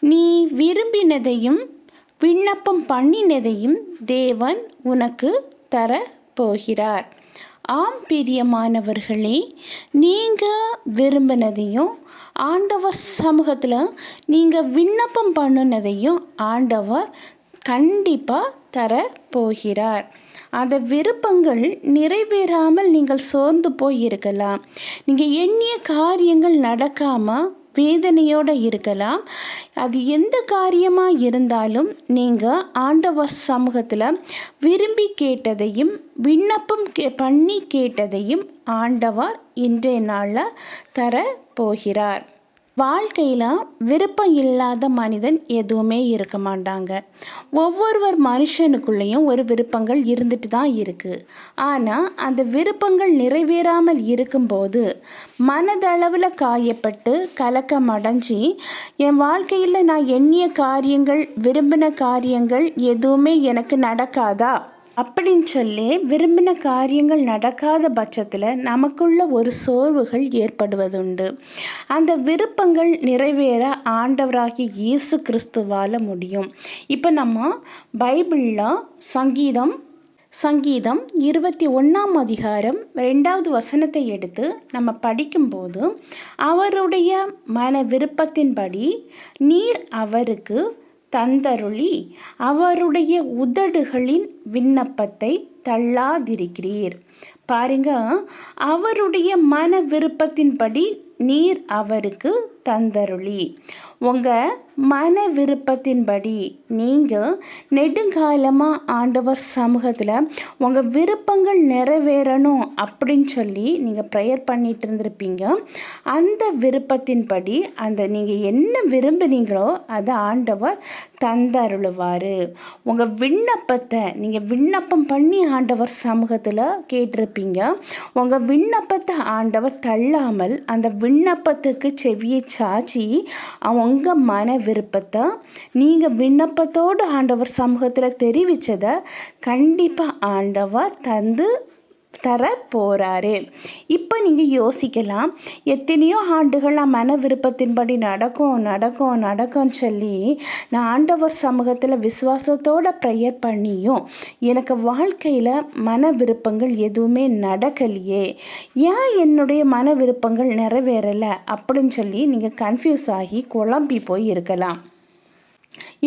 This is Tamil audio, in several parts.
நீ விரும்பினதையும் விண்ணப்பம் பண்ணினதையும் தேவன் உனக்கு தர போகிறார் ஆம் பிரியமானவர்களே நீங்கள் விரும்பினதையும் ஆண்டவர் சமூகத்தில் நீங்கள் விண்ணப்பம் பண்ணினதையும் ஆண்டவர் கண்டிப்பாக தர போகிறார் அந்த விருப்பங்கள் நிறைவேறாமல் நீங்கள் சோர்ந்து போயிருக்கலாம். நீங்கள் எண்ணிய காரியங்கள் நடக்காமல் வேதனையோடு இருக்கலாம். அது எந்த காரியமாக இருந்தாலும் நீங்கள் ஆண்டவர் சமூகத்தில் விரும்பி கேட்டதையும் விண்ணப்பம் கே பண்ணி கேட்டதையும் ஆண்டவர் இன்றைய நாளில் தர போகிறார் வாழ்க்கையில் விருப்பம் இல்லாத மனிதன் எதுவுமே இருக்க மாட்டாங்க. ஒவ்வொருவர் மனுஷனுக்குள்ளேயும் ஒரு விருப்பங்கள் இருந்துட்டு தான் இருக்குது ஆனால் அந்த விருப்பங்கள் நிறைவேறாமல் இருக்கும்போது மனதளவில் காயப்பட்டு கலக்கம் அடைஞ்சி என் வாழ்க்கையில் நான் எண்ணிய காரியங்கள் விரும்பின காரியங்கள் எதுவுமே எனக்கு நடக்காதா? அப்படின்னு சொல்லி விரும்பின காரியங்கள் நடக்காத பட்சத்தில் நமக்குள்ள ஒரு சோர்வுகள் ஏற்படுவதுண்டு. அந்த விருப்பங்கள் நிறைவேற ஆண்டவராகி இயேசு கிறிஸ்துவால் முடியும். இப்போ நம்ம பைபிளில் சங்கீதம் சங்கீதம் இருபத்தி ஒன்றாம் அதிகாரம் ரெண்டாவது வசனத்தை எடுத்து நம்ம படிக்கும்போது அவருடைய மன விருப்பத்தின்படி நீர் அவருக்கு தந்தருளி அவருடைய உதடுகளின் விண்ணப்பத்தை தள்ளாதிருக்கிறீர். பாருங்க அவருடைய மன விருப்பத்தின்படி நீர் அவருக்கு தந்தருளி. உங்கள் மன விருப்பத்தின்படி நீங்கள் நெடுங்காலமாக ஆண்டவர் சமூகத்தில் உங்கள் விருப்பங்கள் நிறைவேறணும் அப்படின்னு சொல்லி நீங்கள் ப்ரேயர் பண்ணிட்டு இருந்திருப்பீங்க. அந்த விருப்பத்தின்படி அந்த நீங்கள் என்ன விரும்புனீங்களோ அதை ஆண்டவர் தந்தருளுவார். உங்கள் விண்ணப்பத்தை நீங்கள் விண்ணப்பம் பண்ணி ஆண்டவர் சமூகத்தில் கேட்டிருப்பீங்க. உங்கள் விண்ணப்பத்தை ஆண்டவர் தள்ளாமல் அந்த விண்ணப்பத்துக்கு செவியை சாச்சி அவங்க மன விருப்பத்தை? நீங்கள் விண்ணப்பத்தோடு ஆண்டவர் சமூகத்தில் தெரிவித்ததை கண்டிப்பாக ஆண்டவர் தந்து தர போகிறாரு இப்போ நீங்கள் யோசிக்கலாம். எத்தனையோ ஆண்டுகளாக மன விருப்பத்தின்படி நடக்கும் நடக்கும் நடக்கும்னு சொல்லி நான் ஆண்டவர் சமூகத்தில் விசுவாசத்தோடு ப்ரேயர் பண்ணியும் எனக்கு வாழ்க்கையில் மன விருப்பங்கள் எதுவுமே நடக்கலையே. ஏன் என்னுடைய மன விருப்பங்கள் நிறைவேறலை? அப்படின்னு சொல்லி நீங்கள் கன்ஃபியூஸ் ஆகி குழம்பி போய் இருக்கலாம்.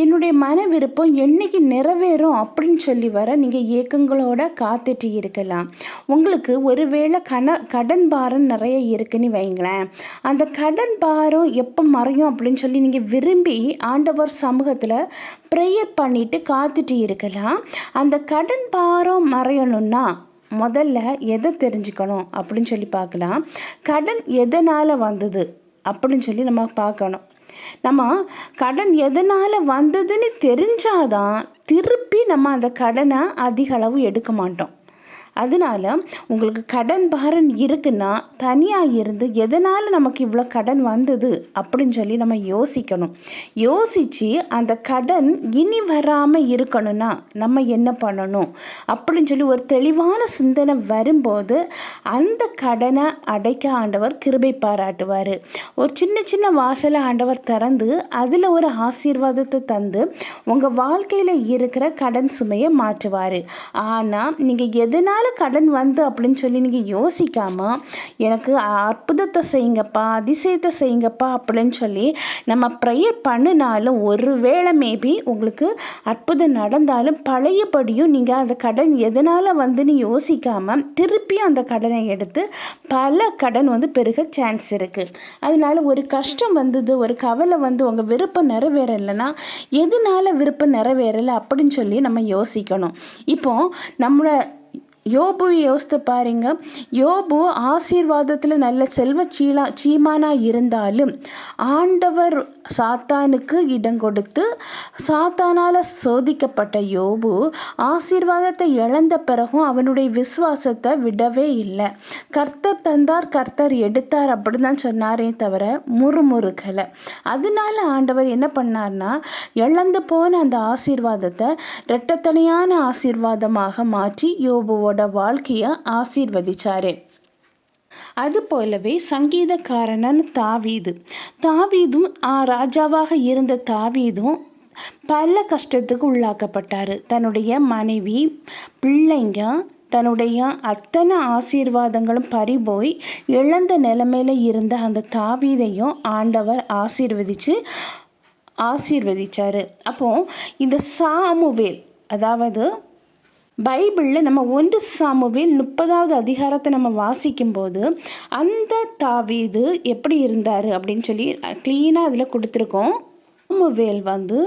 என்னுடைய மன விருப்பம் என்றைக்கு நிறைவேறும் அப்படின்னு சொல்லி வர நீங்கள் ஏக்கங்களோட காத்துட்டு இருக்கலாம். உங்களுக்கு ஒருவேளை கன கடன் பாரம் நிறைய இருக்குன்னு வைங்களேன். அந்த கடன் பாரம் எப்போ மறையும் அப்படின்னு சொல்லி நீங்கள் விரும்பி ஆண்டவர் சமூகத்தில் ப்ரேயர் பண்ணிட்டு காத்துட்டு இருக்கலாம். அந்த கடன் பாரம் மறையணும்னா முதல்ல எதை தெரிஞ்சுக்கணும் அப்படின்னு சொல்லி பார்க்கலாம். கடன் எதனால் வந்தது அப்படின்னு சொல்லி நம்ம பார்க்கணும். நம்ம கடன் எதனால் வந்ததுன்னு தெரிஞ்சாதான் திருப்பி நம்ம அந்த கடனை அதிக அளவு எடுக்க மாட்டோம். அதனால உங்களுக்கு கடன் பாரன் இருக்குன்னா தனியாக இருந்து எதனால் நமக்கு இவ்வளோ கடன் வந்தது அப்படின்னு சொல்லி நம்ம யோசிக்கணும். யோசித்து அந்த கடன் இனி வராமல் இருக்கணும்னா நம்ம என்ன பண்ணணும்? அப்படின்னு சொல்லி ஒரு தெளிவான சிந்தனை வரும்போது அந்த கடனை அடைக்க ஆண்டவர் கிருபை பாராட்டுவார். ஒரு சின்ன சின்ன வாசலை ஆண்டவர் திறந்து அதில் ஒரு ஆசீர்வாதத்தை தந்து உங்கள் வாழ்க்கையில் இருக்கிற கடன் சுமையை மாற்றுவார். ஆனால் நீங்கள் எதனால் எதனால் கடன் வந்து அப்படின்னு சொல்லி நீங்கள் யோசிக்காமல் எனக்கு அற்புதத்தை செய்யுங்கப்பா அதிசயத்தை செய்யுங்கப்பா அப்படின்னு சொல்லி நம்ம ப்ரேயர் பண்ணினாலும் ஒரு வேளை மேபி உங்களுக்கு அற்புதம் நடந்தாலும் பழையபடியும் நீங்கள் அந்த கடன் எதனால் வந்துன்னு யோசிக்காமல் திருப்பியும் அந்த கடனை எடுத்து பல கடன் வந்து பெருக சான்ஸ் இருக்குது அதனால ஒரு கஷ்டம் வந்தது ஒரு கவலை வந்து உங்கள் விருப்பம் நிறைவேறலைன்னா எதனால் விருப்பம் நிறைவேறலை அப்படின்னு சொல்லி நம்ம யோசிக்கணும். இப்போ நம்மளை யோபு யோசித்து பாருங்க. யோபு ஆசீர்வாதத்தில் நல்ல செல்வ சீலா சீமானாக இருந்தாலும் ஆண்டவர் சாத்தானுக்கு இடம் கொடுத்து சாத்தானால் சோதிக்கப்பட்ட யோபு ஆசீர்வாதத்தை இழந்த பிறகும் அவனுடைய விசுவாசத்தை விடவே இல்லை. கர்த்தர் தந்தார் கர்த்தர் எடுத்தார் அப்படி தான் சொன்னாரே தவிர முறுமுறுக்கலை. அதனால ஆண்டவர் என்ன பண்ணார்னா இழந்து போன அந்த ஆசீர்வாதத்தை இரட்டத்தனையான ஆசீர்வாதமாக மாற்றி யோபுவோட வாழ்க்கையை ஆசீர்வதிச்சாரு. அது போலவே சங்கீதக்காரனன் தாவீது. தாவீதும் ராஜாவாக இருந்த தாவீதும் பல கஷ்டத்துக்கு உள்ளாக்கப்பட்டார். தன்னுடைய மனைவி பிள்ளைங்க தன்னுடைய அத்தனை ஆசீர்வாதங்களும் பறிபோய் இழந்த நிலைமையில் இருந்த அந்த தாவீதையும் ஆண்டவர் ஆசீர்வதித்து ஆசீர்வதிச்சார். அப்போது இந்த சாமுவேல் அதாவது பைபிளில் நம்ம ஒன்று சாமுவில் முப்பதாவது அதிகாரத்தை நம்ம வாசிக்கும்போது அந்த தாவீது எப்படி இருந்தார்? அப்படின்னு சொல்லி க்ளீனாக அதில் கொடுத்துருக்கோம். சாமுவேல் வந்து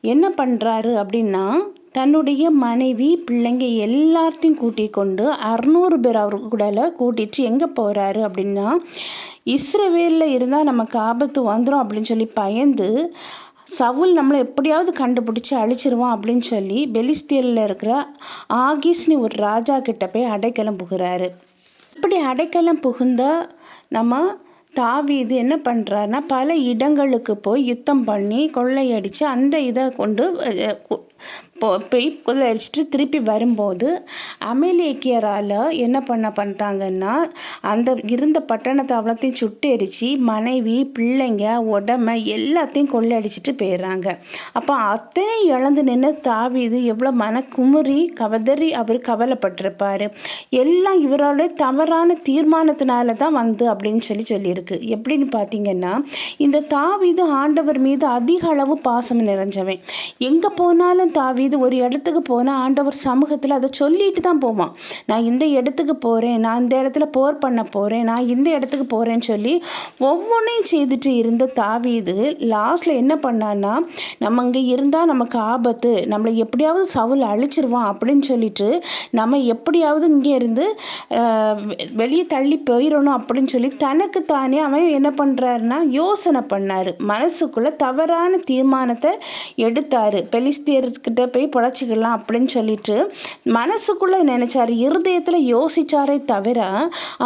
என்ன பண்ணுறாரு அப்படின்னா தன்னுடைய மனைவி பிள்ளைங்க எல்லாத்தையும் கூட்டிக் கொண்டு அறநூறு பேர் அவர் கூடல கூட்டிட்டு எங்கே போகிறாரு அப்படின்னா இஸ்ரவேலில் இருந்தால் நமக்கு ஆபத்து வந்துடும் அப்படின்னு சொல்லி பயந்து சவுல் நம்மளை எப்படியாவது கண்டுபிடிச்சி அழிச்சிருவான் அப்படின்னு சொல்லி பெலிஸ்தீனில் இருக்கிற ஆகிஸ்னி ஒரு ராஜா கிட்ட போய் அடைக்கலம் புகிறாரு. இப்படி அடைக்கலம் புகுந்த நம்ம தாவீது என்ன பண்ணுறாருன்னா பல இடங்களுக்கு போய் யுத்தம் பண்ணி கொள்ளையடித்து அந்த இதை கொண்டு போய் அடிச்சுட்டு திருப்பி வரும்போது அமேலேக்கியரால் என்ன பண்ண பண்ணிட்டாங்கன்னா அந்த இருந்த பட்டணத்தை அவ்வளோத்தையும் சுட்டெரிச்சு மனைவி பிள்ளைங்க உடமை எல்லாத்தையும் கொள்ளடிச்சிட்டு போயிடுறாங்க. அப்போ அத்தனை இழந்து நின்று தாவிது எவ்வளோ மன குமுறி கவதறி அவர் கவலைப்பட்டிருப்பார். எல்லாம் இவரோட தவறான தீர்மானத்தினால தான் வந்து அப்படின்னு சொல்லி சொல்லியிருக்கு. எப்படின்னு பார்த்தீங்கன்னா இந்த தாவிது ஆண்டவர் மீது அதிக அளவு பாசம் நிறைஞ்சவன். எங்கே போனாலும் தாவி இது ஒரு இடத்துக்கு போனால் ஆண்டவர் சமூகத்தில் அதை சொல்லிட்டு தான் போவான். நான் இந்த இடத்துக்கு போகிறேன் நான் இந்த இடத்துல போர் பண்ண போகிறேன் நான் இந்த இடத்துக்கு போகிறேன்னு சொல்லி ஒவ்வொன்றையும் செய்துட்டு இருந்த தாவீது லாஸ்ட்டில் என்ன பண்ணான்னா நம்ம அங்கே இருந்தால் நமக்கு ஆபத்து நம்மளை எப்படியாவது சவுல் அழிச்சிருவான் அப்படின்னு சொல்லிட்டு நம்ம எப்படியாவது இங்கே இருந்து வெளியே தள்ளி போயிடணும் அப்படின்னு சொல்லி தனக்கு தானே அவன் என்ன பண்ணுறாருன்னா யோசனை பண்ணார். மனசுக்குள்ளே தவறான தீர்மானத்தை எடுத்தார். கிட்டே போய் பிழைச்சிக்கலாம் அப்படின்னு சொல்லிட்டு மனசுக்குள்ளே நினச்சார். இருதயத்தில் யோசிச்சாரே தவிர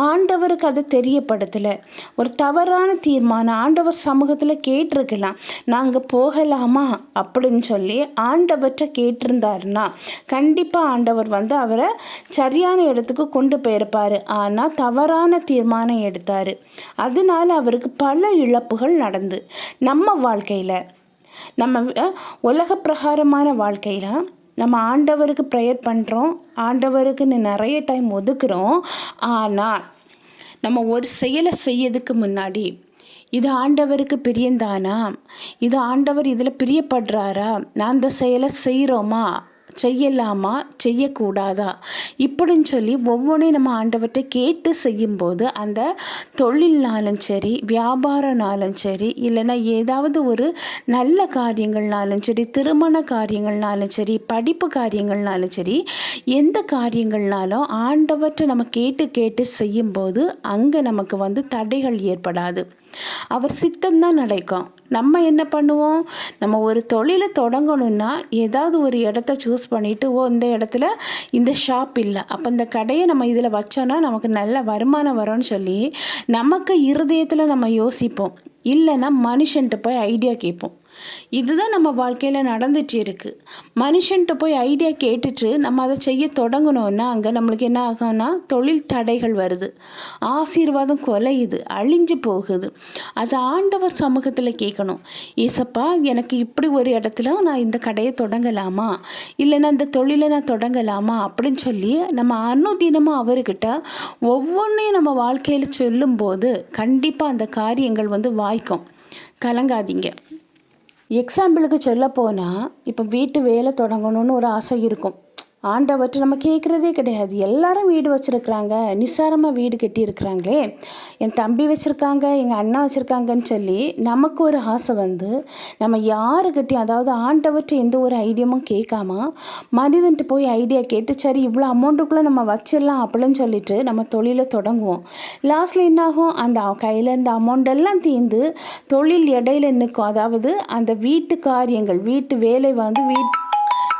ஆண்டவருக்கு அதை தெரியப்படுத்தலை. ஒரு தவறான தீர்மானம் ஆண்டவர் சமூகத்தில் கேட்டிருக்கலாம். நாங்கள் போகலாமா அப்படின்னு சொல்லி ஆண்டவற்றை கேட்டிருந்தாருன்னா கண்டிப்பாக ஆண்டவர் வந்து அவரை சரியான இடத்துக்கு கொண்டு போயிருப்பார். ஆனால் தவறான தீர்மானம் எடுத்தார். அதனால அவருக்கு பல இழப்புகள் நடந்து நம்ம வாழ்க்கையில் நம்ம உலக பிரகாரமான வாழ்க்கையில் நம்ம ஆண்டவருக்கு ப்ரேயர் பண்ணுறோம் ஆண்டவருக்குன்னு நிறைய டைம் ஒதுக்குறோம். ஆனால் நம்ம ஒரு செயலை செய்யறதுக்கு முன்னாடி இது ஆண்டவருக்கு பிரியந்தானா? இது ஆண்டவர் இதில் பிரியப்படுறாரா? நான் அந்த செயலை செய்கிறோமா செய்யலாமா? செய்யக்கூடாதா? இப்படின்னு சொல்லி ஒவ்வொன்றையும் நம்ம ஆண்டவர்கிட்ட கேட்டு செய்யும்போது அந்த தொழில்னாலும் சரி வியாபாரனாலும் சரி இல்லைன்னா ஏதாவது ஒரு நல்ல காரியங்கள்னாலும் சரி திருமண காரியங்கள்னாலும் சரி படிப்பு காரியங்கள்னாலும் சரி எந்த காரியங்கள்னாலும் ஆண்டவற்றை நம்ம கேட்டு கேட்டு செய்யும்போது அங்கே நமக்கு வந்து தடைகள் ஏற்படாது. அவர் சித்தம்தான் நடக்கும். நம்ம என்ன பண்ணுவோம்? நம்ம ஒரு தொழிலை தொடங்கணும்னா ஏதாவது ஒரு இடத்த சூஸ் பண்ணிவிட்டு ஓ இந்த இடத்துல இந்த ஷாப் இல்லை. அப்போ இந்த கடையை நம்ம இதில் வச்சோன்னா நமக்கு நல்ல வருமானம் வரும்னு சொல்லி நமக்கு இருதயத்தில் நம்ம யோசிப்போம். இல்லைன்னா மனுஷன்ட்டு போய் ஐடியா கேட்போம். இதுதான் நம்ம வாழ்க்கையில் நடந்துட்டு இருக்குது மனுஷன்ட்டு போய் ஐடியா கேட்டுட்டு நம்ம அதை செய்ய தொடங்கணும்னா அங்கே நம்மளுக்கு என்ன ஆகும்னா தொழில் தடைகள் வருது. ஆசீர்வாதம் கொலையுது அழிஞ்சு போகுது. அது ஆண்டவர் சமூகத்தில் கேட்கணும். ஏசப்பா எனக்கு இப்படி ஒரு இடத்துல நான் இந்த கடையை தொடங்கலாமா? இல்லைன்னா இந்த தொழிலை நான் தொடங்கலாமா? அப்படின்னு சொல்லி நம்ம அனுதினமாக அவர்கிட்ட ஒவ்வொன்றையும் நம்ம வாழ்க்கையில் சொல்லும்போது கண்டிப்பாக அந்த காரியங்கள் வந்து வாய்க்கும். கலங்காதீங்க. எக்ஸாம்பிளுக்கு சொல்ல போனால் இப்போ வீட்டு வேலை தொடங்கணும்னு ஒரு ஆசை இருக்கும். ஆண்டவற்றை நம்ம கேட்குறதே கிடையாது. எல்லாரும் வீடு வச்சுருக்குறாங்க. நிசாரமாக வீடு கட்டியிருக்கிறாங்களே. என் தம்பி வச்சுருக்காங்க எங்கள் அண்ணா வச்சுருக்காங்கன்னு சொல்லி நமக்கு ஒரு ஆசை வந்து நம்ம யாருக்கிட்டையும் அதாவது ஆண்டவற்றை எந்த ஒரு ஐடியாவும் கேட்காம மனிதன்ட்டு போய் ஐடியா கேட்டு சரி இவ்வளோ அமௌண்ட்டுக்குள்ளே நம்ம வச்சிடலாம் அப்படின்னு சொல்லிட்டு நம்ம தொழிலை தொடங்குவோம். லாஸ்ட்டில் என்னாகும்? அந்த கையில் இருந்த அமௌண்ட் எல்லாம் தீர்ந்து தொழில் இடையில நிற்கும். அதாவது அந்த வீட்டு காரியங்கள் வீட்டு வேலை வந்து வீட்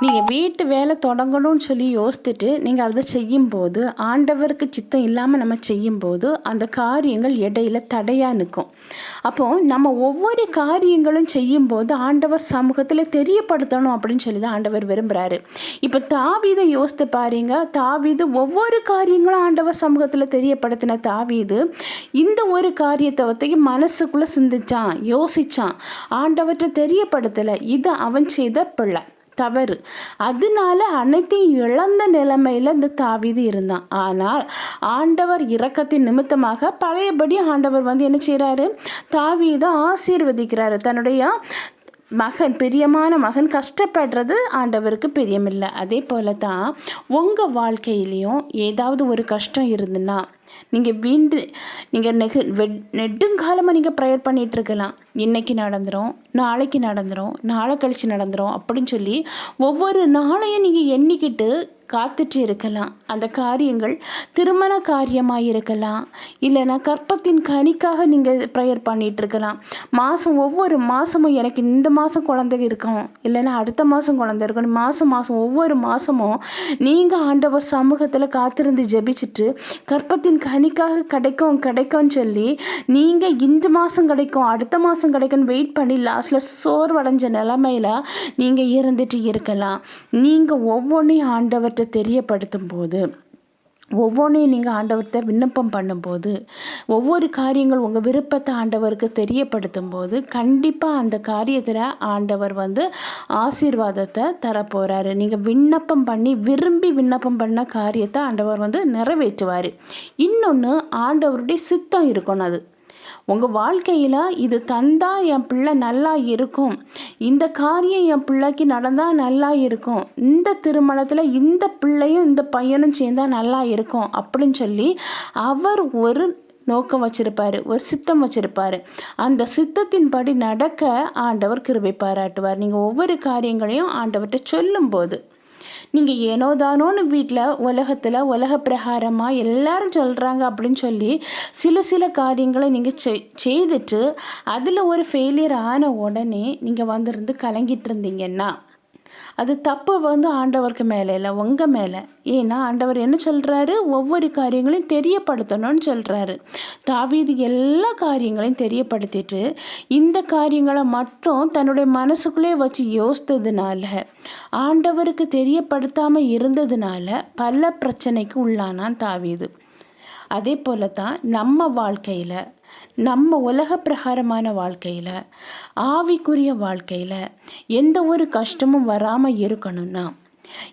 நீங்கள் வீட்டு வேலை தொடங்கணும்னு சொல்லி யோசித்துட்டு நீங்கள் அதை செய்யும்போது ஆண்டவருக்கு சித்தம் இல்லாமல் நம்ம செய்யும்போது அந்த காரியங்கள் இடையில தடையாக நிற்கும். அப்போது நம்ம ஒவ்வொரு காரியங்களும் செய்யும்போது ஆண்டவர் சமூகத்தில் தெரியப்படுத்தணும் அப்படின்னு சொல்லி தான் ஆண்டவர் விரும்புகிறாரு இப்போ தாவீதை யோசித்து பாருங்க. தாவீது ஒவ்வொரு காரியங்களும் ஆண்டவர் சமூகத்தில் தெரியப்படுத்தின தாவீது இந்த ஒரு காரியத்தை பற்றி மனசுக்குள்ளே சிந்திச்சான் யோசித்தான் ஆண்டவற்றை தெரியப்படுத்தலை. இது அவன் செய்த பிள்ளை. தவறு. அதனால அனைத்தையும் இழந்த நிலைமையில் இந்த தாவிது இருந்தான். ஆனால் ஆண்டவர் இரக்கத்தின் நிமித்தமாக பழையபடி ஆண்டவர் வந்து என்ன செய்கிறாரு தாவீதை ஆசீர்வதிக்கிறாரு. தன்னுடைய மகன் பிரியமான மகன் கஷ்டப்படுறது ஆண்டவருக்கு பிரியமில்லை. அதே போல தான் உங்கள் வாழ்க்கையிலையும் ஏதாவது ஒரு கஷ்டம் இருந்துன்னா நீங்கள் வீண்டு நீங்கள் நெகு வெட் நெடுங்காலமாக நீங்கள் ப்ரேயர் பண்ணிகிட்ருக்கலாம் இன்றைக்கி நடந்துடும் நாளைக்கு நடந்துடும் நாளை கழித்து நடந்துடும் அப்படின்னு சொல்லி ஒவ்வொரு நாளையும் நீங்கள் எண்ணிக்கிட்டு காத்துட்டு இருக்கலாம் அந்த காரியங்கள் திருமண காரியமாக இருக்கலாம் இல்லைனா கற்பத்தின் கனிக்காக நீங்கள் ப்ரேயர் பண்ணிகிட்டு இருக்கலாம் மாதம் ஒவ்வொரு மாதமும் எனக்கு இந்த மாதம் குழந்தை இருக்கும். இல்லைனா அடுத்த மாதம் குழந்தை இருக்கணும் மாதம் மாதம் ஒவ்வொரு மாதமும் நீங்கள் ஆண்டவர் சமூகத்தில் காத்திருந்து ஜெபிச்சுட்டு கற்பத்தின் கனிக்காக கிடைக்கும் கிடைக்கும்னு சொல்லி நீங்கள் இந்த மாதம் கிடைக்கும் அடுத்த மாதம் கிடைக்கும்னு வெயிட் பண்ணி லாஸ்ட்டில் சோர்வடைஞ்ச நிலமையில் நீங்கள் இருந்துட்டு இருக்கலாம். நீங்கள் ஒவ்வொன்றையும் ஆண்டவர்கிட்ட தெரியப்படுத்தும் போது ஒவ்வொன்றையும் நீங்கள் ஆண்டவர்கிட்ட விண்ணப்பம் பண்ணும்போது ஒவ்வொரு காரியங்கள் உங்கள் விருப்பத்தை ஆண்டவருக்கு தெரியப்படுத்தும் போது கண்டிப்பாக அந்த காரியத்தில் ஆண்டவர் வந்து ஆசீர்வாதத்தை தரப்போகிறாரு நீங்கள் விண்ணப்பம் பண்ணி விரும்பி விண்ணப்பம் பண்ண காரியத்தை ஆண்டவர் வந்து நிறைவேற்றுவார். இன்னொன்று ஆண்டவருடைய சித்தம் இருக்கணும் அது. உங்கள் வாழ்க்கையில் இது தந்தால் என் பிள்ளை நல்லா இருக்கும். இந்த காரியம் என் பிள்ளைக்கு நடந்தால் நல்லா இருக்கும். இந்த திருமணத்தில் இந்த பிள்ளையும் இந்த பையனும் சேர்ந்தால் நல்லா இருக்கும் அப்படின்னு சொல்லி அவர் ஒரு நோக்கம் வச்சிருப்பார் ஒரு சித்தம் வச்சிருப்பார். அந்த சித்தத்தின்படி நடக்க ஆண்டவர் கிருபை பாராட்டுவார். நீங்கள் ஒவ்வொரு காரியங்களையும் ஆண்டவர்கிட்ட சொல்லும்போது நீங்கள் ஏனோ தானோன்னு வீட்டில் உலகத்தில் உலக பிரகாரமாக எல்லாரும் சொல்கிறாங்க அப்படின்னு சொல்லி சில சில காரியங்களை நீங்கள் செய்துட்டு அதில் ஒரு ஃபெயிலியர் ஆன உடனே நீங்கள் வந்திருந்து கலங்கிட்டு இருந்தீங்கன்னா அது தப்பு வந்து ஆண்டவருக்கு மேலே இல்லை உங்கள் மேலே. ஏன்னா ஆண்டவர் என்ன சொல்கிறாரு ஒவ்வொரு காரியங்களையும் தெரியப்படுத்தணும்னு சொல்கிறாரு தாவீது எல்லா காரியங்களையும் தெரியப்படுத்திட்டு இந்த காரியங்களை மட்டும் தன்னுடைய மனசுக்குள்ளே வச்சு யோசித்ததுனால ஆண்டவருக்கு தெரியப்படுத்தாமல் இருந்ததுனால பல பிரச்சனைக்கு உள்ளானான் தாவீது. அதே போல தான் நம்ம வாழ்க்கையில் நம்ம உலக பிரகாரமான வாழ்க்கையில் ஆவிக்குரிய வாழ்க்கையில் எந்த ஒரு கஷ்டமும் வராமல் இருக்கணும்னா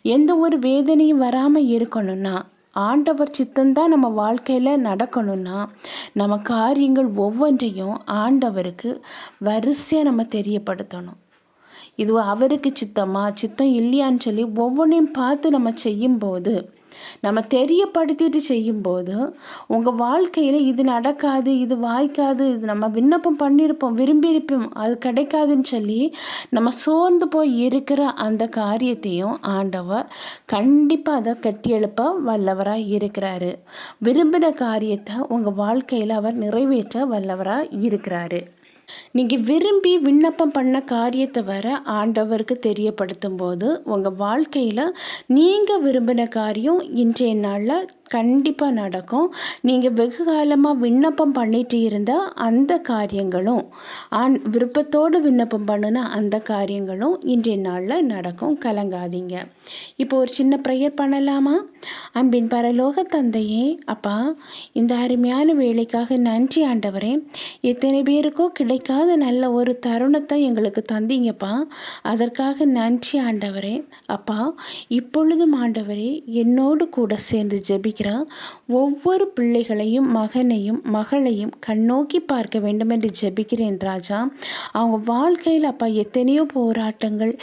எந்த ஒரு வேதனையும் வராமல் இருக்கணும்னா ஆண்டவர் சித்தந்தான் நம்ம வாழ்க்கையில் நடக்கணும்னா நம்ம காரியங்கள் ஒவ்வொன்றையும் ஆண்டவருக்கு வரிசையாக நம்ம தெரியப்படுத்தணும். இது அவருக்கு சித்தமா சித்தம் இல்லையான்னு சொல்லி ஒவ்வொன்றையும் பார்த்து நம்ம செய்யும்போது நம்ம தெரியப்படுத்திட்டு செய்யும்போது உங்கள் வாழ்க்கையில் இது நடக்காது இது வாய்க்காது இது நம்ம விண்ணப்பம் பண்ணியிருப்போம் விரும்பியிருப்போம் அது கிடைக்காதுன்னு சொல்லி நம்ம சோர்ந்து போய் இருக்கிற அந்த காரியத்தையும் ஆண்டவர் கண்டிப்பாக அதை கட்டி எழுப்ப வல்லவராக இருக்கிறாரு. விரும்பின காரியத்தை உங்கள் வாழ்க்கையில் அவர் நிறைவேற்ற வல்லவராக இருக்கிறாரு. நீங்கள் விரும்பி விண்ணப்பம் பண்ண காரியத்தை வர ஆண்டவருக்கு தெரியப்படுத்தும் போது உங்கள் வாழ்க்கையில் நீங்கள் விரும்பின காரியம் இன்றைய நாளில் கண்டிப்பாக நடக்கும். நீங்கள் வெகு காலமாக விண்ணப்பம் பண்ணிட்டு இருந்தால் அந்த காரியங்களும் ஆண் விருப்பத்தோடு விண்ணப்பம் பண்ணுன அந்த காரியங்களும் இன்றைய நாளில் நடக்கும். கலங்காதீங்க. இப்போ ஒரு சின்ன ப்ரேயர் பண்ணலாமா? அன்பின் பரலோக தந்தையே அப்பா இந்த அருமையான வேலைக்காக நன்றி ஆண்டவரே. எத்தனை பேருக்கோ கிடைக்காத நல்ல ஒரு தருணத்தை எங்களுக்கு தந்தீங்கப்பா. அதற்காக நன்றி ஆண்டவரே. அப்பா இப்பொழுதும் ஆண்டவரே என்னோடு கூட சேர்ந்து ஜெபிக்க ஜெபிக்கிற ஒவ்வொரு பிள்ளைகளையும் மகனையும் மகளையும் கண்ணோக்கி பார்க்க வேண்டும் என்று ஜெபிக்கிறேன் ராஜா. அவங்க வாழ்க்கையில் அப்பா எத்தனையோ போராட்டங்கள்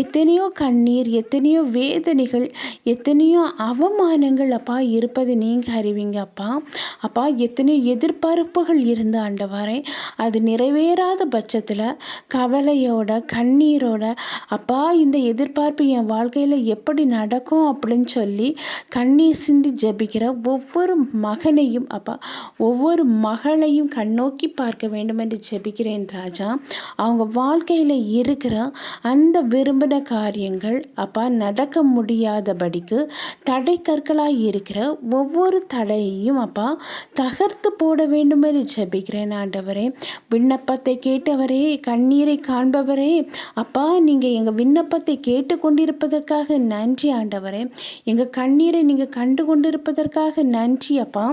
எத்தனையோ கண்ணீர் எத்தனையோ வேதனைகள் எத்தனையோ அவமானங்கள் அப்பா இருப்பது நீங்கள் அறிவிங்க அப்பா. அப்பா எத்தனையோ எதிர்பார்ப்புகள் இருந்த ஆண்டவரை அது நிறைவேறாத பட்சத்தில் கவலையோட கண்ணீரோட அப்பா இந்த எதிர்பார்ப்பு என் வாழ்க்கையில் எப்படி நடக்கும் அப்படின்னு சொல்லி கண்ணீர் சிந்தி ஜெபிக்கிற ஒவ்வொரு மகனையும் அப்பா ஒவ்வொரு மகளையும் கண்ணோக்கி பார்க்க வேண்டும் என்று ஜெபிக்கிறேன் ராஜா. அவங்க வாழ்க்கையில் இருக்கிற அந்த விரும்பின காரியங்கள் அப்பா நடக்க முடியாதபடிக்கு தடை கற்களாக இருக்கிற ஒவ்வொரு தடையையும் அப்பா தகர்த்து போட வேண்டும் என்று ஜெபிக்கிறேன் ஆண்டவரே. விண்ணப்பத்தை கேட்டவரே கண்ணீரை காண்பவரே அப்பா நீங்கள் எங்கள் விண்ணப்பத்தை கேட்டு கொண்டிருப்பதற்காக நன்றி ஆண்டவரே. எங்கள் கண்ணீரை நீங்கள் கண்டு கொண்டிருப்பதற்காக நன்றி அப்பா.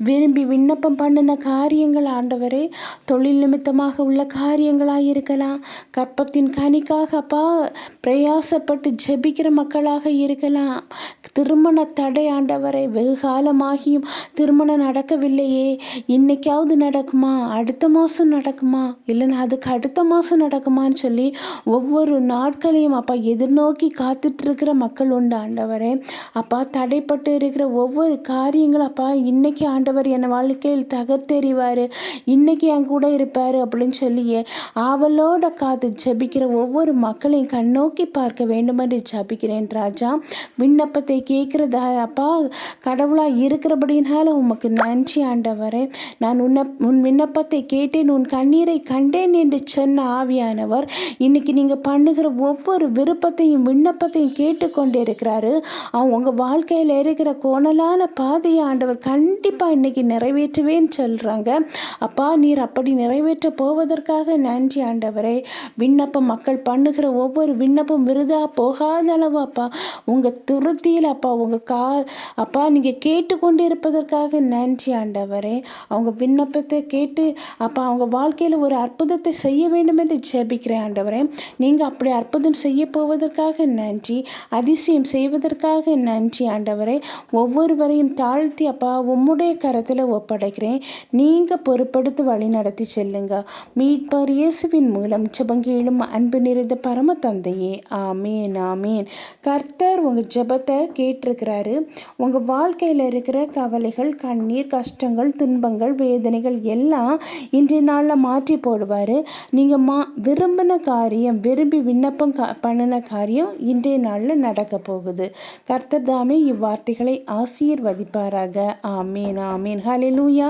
விரும்பி விண்ணப்பம் பண்ணின காரியங்கள் ஆண்டவரே தொழில் நிமித்தமாக உள்ள காரியங்களாக இருக்கலாம் கற்பத்தின் கனிக்காக அப்பா பிரயாசப்பட்டு ஜெபிக்கிற மக்களாக இருக்கலாம். திருமண தடை ஆண்டவரை வெகு காலமாகியும் திருமணம் நடக்கவில்லையே. இன்னைக்காவது நடக்குமா? அடுத்த மாதம் நடக்குமா? இல்லைன்னா அதுக்கு அடுத்த மாதம் நடக்குமான்னு சொல்லி ஒவ்வொரு நாட்களையும் அப்பா எதிர்நோக்கி காத்துட்ருக்கிற மக்கள் உண்டு ஆண்டவரே. அப்பா தடைப்பட்டு இருக்கிற ஒவ்வொரு காரியங்களும் அப்பா இன்னைக்கு ஆண்டு ஆண்டவர் என் வாழ்க்கையில் தகர்த்தெறிவார். இன்றைக்கி என் கூட இருப்பார் அப்படின்னு சொல்லியே ஆவலோட காத்து ஜபிக்கிற ஒவ்வொரு மக்களையும் கண்ணோக்கி பார்க்க வேண்டுமென்று ஜபிக்கிறேன் ராஜா. விண்ணப்பத்தை கேட்குறதா? அப்பா கடவுளாக இருக்கிறபடினால உமக்கு நன்றி ஆண்டவரே. நான் உன்ன உன் விண்ணப்பத்தை கேட்டேன் உன் கண்ணீரை கண்டேன் என்று சொன்ன ஆவியானவர் இன்னைக்கு நீங்கள் பண்ணுகிற ஒவ்வொரு விருப்பத்தையும் விண்ணப்பத்தையும் கேட்டுக்கொண்டே இருக்கிறாரு அவன் உங்கள் வாழ்க்கையில் இருக்கிற கோணலான பாதையை ஆண்டவர் கண்டிப்பாக இன்னைக்கு நிறைவேற்றுவேன்னு சொல்கிறாங்க அப்பா நீர் அப்படி நிறைவேற்ற போவதற்காக நன்றி ஆண்டவரே. விண்ணப்பம் மக்கள் பண்ணுகிற ஒவ்வொரு விண்ணப்பம் விருதா போகாத அளவு அப்பா. உங்கள் துருத்தியில் அப்பா உங்கள் கா அப்பா நீங்கள் கேட்டுக்கொண்டு இருப்பதற்காக நன்றி ஆண்டவரே. அவங்க விண்ணப்பத்தை கேட்டு அப்பா அவங்க வாழ்க்கையில் ஒரு அற்புதத்தை செய்ய வேண்டும் என்று ஜெபிக்கிறேன் ஆண்டவரே. நீங்கள் அப்படி அற்புதம் செய்ய போவதற்காக நன்றி அதிசயம் செய்வதற்காக நன்றி ஆண்டவரே. ஒவ்வொருவரையும் தாழ்த்தி அப்பா உம்முடைய கரத்தில் ஒப்படைக்கிறேன். நீங்கள் பொறுப்படுத்து வழி நடத்தி செல்லுங்க. மீட்பர் இயேசுவின் மூலம் ஜபங்கீழும் அன்பு நிறைந்த பரம தந்தையே. ஆமேன் ஆமேன். கர்த்தர் உங்கள் ஜபத்தை கேட்டிருக்கிறாரு. உங்கள் வாழ்க்கையில் இருக்கிற கவலைகள் கண்ணீர் கஷ்டங்கள் துன்பங்கள் வேதனைகள் எல்லாம் இன்றைய நாளில் மாற்றி போடுவார். நீங்கள் மா விரும்பின காரியம் விரும்பி விண்ணப்பம் க பண்ணின காரியம் இன்றைய நாளில் நடக்க போகுது. கர்த்தர் தாமே இவ்வார்த்தைகளை ஆசீர்வதிப்பாராக. ஆமேன் ஆமேன் ஆமீன் ஹலெலூயா